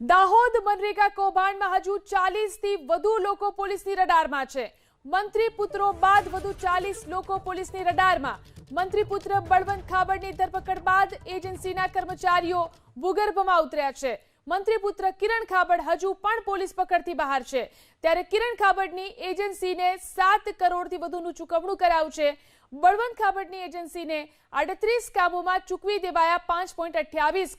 દાહોદ મનરેગા કૌભાંડમાં હજુ ચાલીસથી વધુ લોકો પોલીસની રડારમાં છે. મંત્રી પુત્રો બાદ વધુ ચાલીસ લોકો પોલીસની રડારમાં. મંત્રી પુત્ર બળવંત ખાબડની ધરપકડ બાદ એજન્સીના કર્મચારીઓ ભૂગર્ભમાં ઉતર્યા છે. મંત્રી પુત્ર કિરણ ખાબડ હજુ પણ પોલીસ પકડથી બહાર છે. ત્યારે કિરણ ખાબડની એજન્સીને સાત કરોડથી વધુનું ચૂકવણું કરાયું છે. બળવંત ખાબડની એજન્સીને આડત્રીસ કામોમાં ચૂકવી દેવાયા પાંચ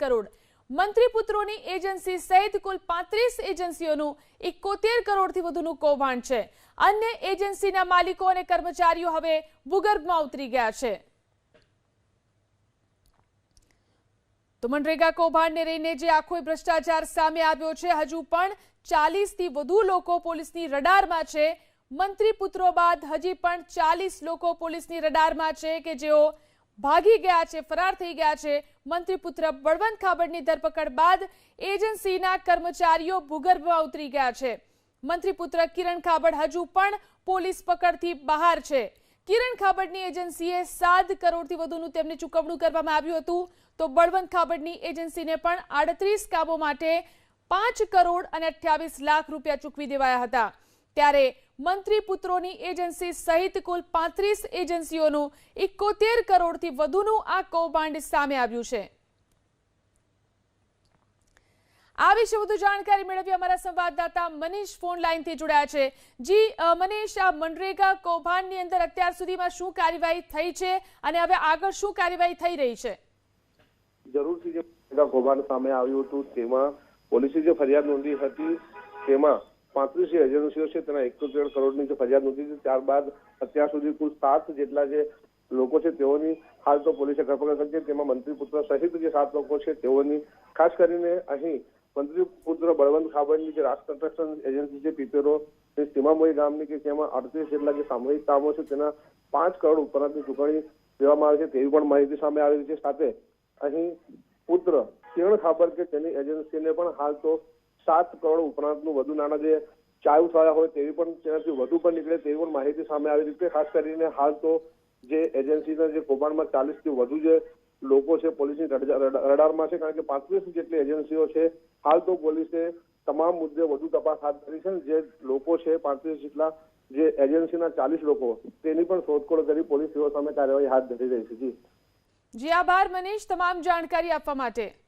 કરોડ. મંત્રી પુત્રોની એજન્સી સહિત કુલ પાંત્રીસ એજન્સીઓનું એકોતેર કરોડથી વધુનું કૌભાંડ છે. અન્ય એજન્સીના માલિકો અને કર્મચારીઓ હવે ભૂગર્ભમાં ઉતરી ગયા છે. તો મનરેગા કૌભાંડને લઈને જે આખો ભ્રષ્ટાચાર સામે આવ્યો છે, હજુ પણ ચાલીસથી વધુ લોકો પોલીસની રડારમાં છે. મંત્રી પુત્રો બાદ હજી પણ ચાલીસ લોકો પોલીસની રડારમાં છે કે જેઓ ભાગી ગયા છે, ફરાર થઈ ગયા છે. મંત્રી પુત્ર બળવંત ખાબડની ધરપકડ બાદ એજન્સીના કર્મચારીઓ ભૂગર્ભમાં ઉતરી ગયા છે. મંત્રી પુત્ર કિરણ ખાબડ હજુ પણ પોલીસ પકડથી બહાર છે. કિરણ ખાબડની એજન્સીએ સાત કરોડથી વધુનું તેમને ચૂકવણું કરવામાં આવ્યું હતું. તો બળવંત ખાબડની એજન્સીને પણ આડત્રીસ કામો માટે પાંચ કરોડ અને અઠ્યાવીસ લાખ રૂપિયા ચૂકવી દેવાયા હતા. ત્યારે મંત્રી પુત્રોની એજન્સી સહિત કુલ પાંત્રીસ એજન્સીઓનું એકોતેર કરોડથી વધુનું આ કૌભાંડ સામે આવ્યું છે. આ વિશે વધુ જાણકારી મેળવી અમારા સંવાદદાતા મનીષ ફોન લાઈનથી જોડાયા છે. જી મનીષ, આ મનરેગા કૌભાંડની અંદર અત્યાર સુધીમાં શું કાર્યવાહી થઈ છે અને હવે આગળ શું કાર્યવાહી થઈ રહી છે? જરૂરથી જે મનરેગા કૌભાંડ સામે આવ્યું હતું તેમાં પોલીસે જે ફરિયાદ નોંધી હતી તેમાં પાંત્રીસ એજન્સીઓ છે, તેના એકોતેર કરોડની જે ફરિયાદ નોંધી છે, ત્યારબાદ અત્યાર સુધી કુલ સાત જેટલા જે લોકો છે, તેઓની હાલ તો પોલીસે ધરપકડ કરી છે, તેમાં મંત્રી પુત્ર સહિત જે સાત લોકો છે, તેઓની ખાસ કરીને અહીં મંત્રી પુત્ર બળવંત ખાબડની જે રાજ કન્સ્ટ્રક્શન એજન્સી છે, પીપેરો તે સીમામોઈ ગામની કે જેમાં અડત્રીસ જેટલા જે સામૂહિક કામો છે, તેના પાંચ કરોડ ઉપરાંતની ચૂકવણી દેવામાં આવે છે, તેવી પણ માહિતી સામે આવી છે. સાથે અહીં પુત્ર કિરણ ખાબર કે તેની એજન્સીને પણ હાલ તો સાત કરોડ ઉપરાંતનું વધુ નાણાં જે ચાલુ થયા હોય તેવી પણ તેનાથી વધુ પણ નીકળે તેવી પણ માહિતી સામે આવી રહી છે. ખાસ કરીને હાલ તો જે એજન્સીના જે કૌભાંડમાં ચાલીસથી વધુ જે લોકો છે પોલીસની રડ- રડ- રડારમાં છે, કારણ કે પાંત્રીસ જેટલી એજન્સીઓ છે. હાલ તો પોલીસે તમામ મુદ્દે વધુ તપાસ હાથ ધરી છે જે લોકો છે પાંત્રીસ જેટલા જે એજન્સીના ચાલીસ લોકો, તેની પણ શોધખોળ કરી પોલીસ સામે કાર્યવાહી હાથ ધરી રહી છે. જી. જી આભાર મનીષ, તમામ જાણકારી આપવા માટે.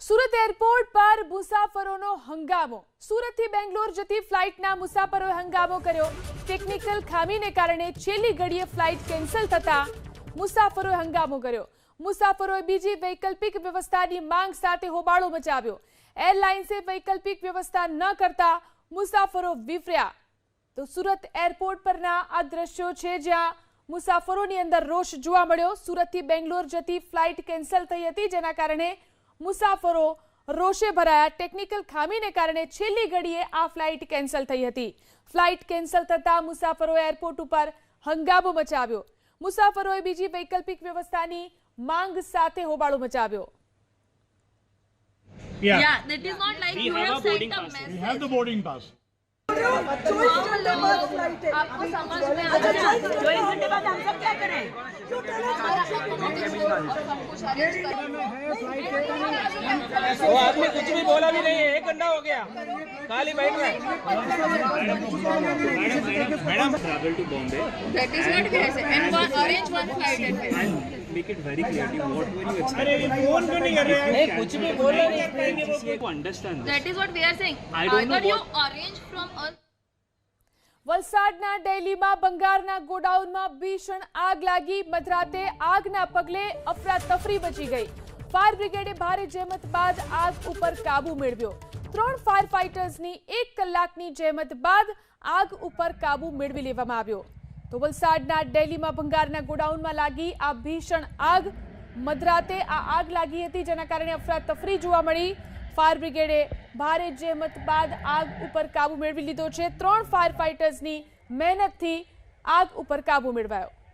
સુરત એરપોર્ટ પર મુસાફરોનો હંગામો. સુરતથી બેંગ્લોર જતી ફ્લાઇટના મુસાફરોએ હંગામો કર્યો. ટેકનિકલ ખામીને કારણે છેલ્લી ઘડીએ ફ્લાઇટ કેન્સલ થતા મુસાફરોએ હંગામો કર્યો. મુસાફરોએ બીજી વૈકલ્પિક વ્યવસ્થાની માંગ સાથે હોબાળો મચાવ્યો. એરલાઇન્સે વૈકલ્પિક વ્યવસ્થા ન કરતા મુસાફરો વિફર્યા. તો સુરત એરપોર્ટ પરના આ દ્રશ્યો છે જ્યાં મુસાફરોની અંદર રોષ જોવા મળ્યો. સુરતથી બેંગ્લોર જતી ફ્લાઇટ કેન્સલ થઈ હતી, જેના કારણે મુસાફરો રોષે ભરાયા ટેકનિકલ ખામીને કારણે છેલ્લી ઘડીએ આ ફ્લાઇટ કેન્સલ થઈ હતી ફ્લાઇટ કેન્સલ થતા મુસાફરોએ એરપોર્ટ ઉપર હંગામો મચાવ્યો મુસાફરોએ બીજી વૈકલ્પિક વ્યવસ્થાની માંગ સાથે હોબાળો મચાવ્યો Yeah. Yeah, that is not like We you have have a sent boarding a pass. message. We have the boarding pass. आपको समझ में आ रहा है चौबीस घंटे बाद हम सब क्या करें? वो आदमी कुछ भी बोला भी नहीं। है एक घंटा हो गया खाली बैठ रहा है Madam, travel to Bombay That is not we are saying. And one, arrange one flight at least. and make it very clear to you what were you अरे expecting. ये फोन क्यों नहीं कर रहे हैं If कुछ भी बोल रहे you understand this. That is what we are saying. I don't know Either you what- arrange from us. વલસાડના ડેલીમાં બંગારના ગોડાઉનમાં ભીષણ આગ લાગી મધરાતે આગના પગલે અફરાતફરી મચી ગઈ ફાયર બ્રિગેડે ભારે જહેમત બાદ આગ ઉપર કાબુ મેળવ્યો ત્રણ ફાયર ફાઇટર્સની એક કલાકની જહેમત બાદ આગ ઉપર કાબુ મેળવી લેવામાં આવ્યો. તો વલસાડના ડેલીમાં ભંગારના ગોડાઉનમાં લાગી આ ભીષણ આગ. મધરાતે આ આગ લાગી હતી, જેના કારણે અફરાતફરી જોવા મળી. ફાયર બ્રિગેડે ભારે જહેમત બાદ આગ ઉપર કાબુ મેળવી લીધો છે. ત્રણ ફાયર ફાઇટર્સની મહેનતથી આગ ઉપર કાબુ મેળવાયો.